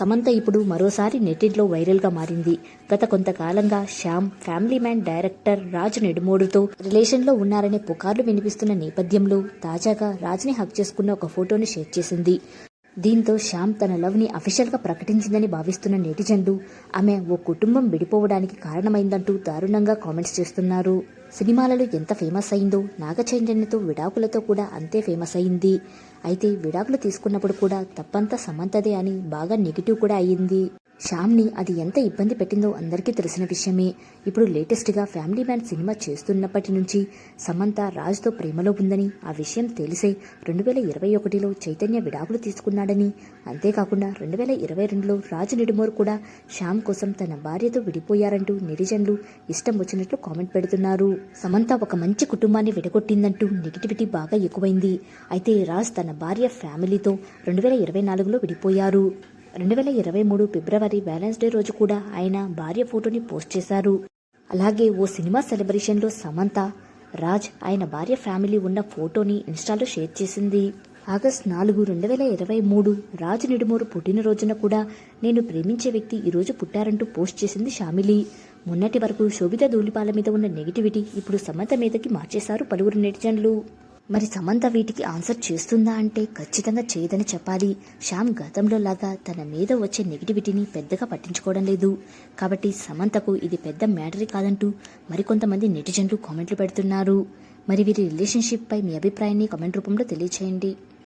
సమంత ఇప్పుడు మరోసారి నెట్టింట్లో వైరల్గా మారింది. గత కొంతకాలంగా Sam Family Man director Raj నెడుమోడుతో రిలేషన్లో ఉన్నారనే పుకార్లు వినిపిస్తున్న నేపథ్యంలో తాజాగా రాజ్ని హక్ చేసుకున్న ఒక ఫోటోని షేర్ చేసింది. దీంతో శ్యామ్ తన లవ్ని అఫీషియల్గా ప్రకటించిందని భావిస్తున్న నెటిజన్లు ఆమె ఓ కుటుంబం విడిపోవడానికి కారణమైందంటూ దారుణంగా కామెంట్స్ చేస్తున్నారు. సినిమాలలో ఎంత ఫేమస్ అయిందో నాగచైతన్యతో విడాకులతో కూడా అంతే ఫేమస్ అయింది. అయితే విడాకులు తీసుకున్నప్పుడు కూడా తప్పంతా సమంతదే అని బాగా నెగిటివ్ కూడా అయ్యింది. శ్యామ్ని అది ఎంత ఇబ్బంది పెట్టిందో అందరికీ తెలిసిన విషయమే. ఇప్పుడు లేటెస్ట్గా ఫ్యామిలీ మ్యాన్ సినిమా చేస్తున్నప్పటి నుంచి సమంత రాజ్తో ప్రేమలో ఉందని ఆ విషయం తెలిసే రెండు వేల ఇరవై ఒకటిలో చైతన్య విడాకులు తీసుకున్నాడని. అంతేకాకుండా రెండు వేల ఇరవై రెండులో రాజు నిడుమోర్ కూడా శ్యామ్ కోసం తన భార్యతో విడిపోయారంటూ నెటిజన్లు ఇష్టం వచ్చినట్లు కామెంట్ పెడుతున్నారు. సమంత ఒక మంచి కుటుంబాన్ని విడగొట్టిందంటూ నెగిటివిటీ బాగా ఎక్కువైంది. అయితే రాజ్ తన భార్య ఫ్యామిలీతో రెండు వేల ఇరవై నాలుగులో విడిపోయారు. రెండు వేల ఇరవై మూడు ఫిబ్రవరి బ్యాలెన్స్ డే రోజు కూడా ఆయన భార్య ఫోటోని పోస్ట్ చేశారు. అలాగే ఓ సినిమా సెలబ్రేషన్లో సమంత రాజ్ ఆయన భార్య ఫ్యామిలీ ఉన్న ఫోటోని ఇన్స్టాలో షేర్ చేసింది. ఆగస్ట్ నాలుగు రెండు వేల ఇరవై మూడు రాజు నిడుమూరు పుట్టినరోజున కూడా నేను ప్రేమించే వ్యక్తి ఈరోజు పుట్టారంటూ పోస్ట్ చేసింది షామిలి. మొన్నటి వరకు శోభిత ధూళిపాల మీద ఉన్న నెగిటివిటీ ఇప్పుడు సమంత మీదకి మార్చేశారు పలువురు నెటిజన్లు. మరి సమంత వీటికి ఆన్సర్ చేస్తుందా అంటే ఖచ్చితంగా చేయదని చెప్పాలి. శ్యామ్ గతంలో లాగా తన మీద వచ్చే నెగిటివిటీని పెద్దగా పట్టించుకోవడం లేదు. కాబట్టి సమంతకు ఇది పెద్ద మ్యాటరీ కాదంటూ మరికొంతమంది నెటిజన్లు కామెంట్లు పెడుతున్నారు. మరి వీరి రిలేషన్షిప్ పై మీ అభిప్రాయాన్ని కామెంట్ రూపంలో తెలియచేయండి.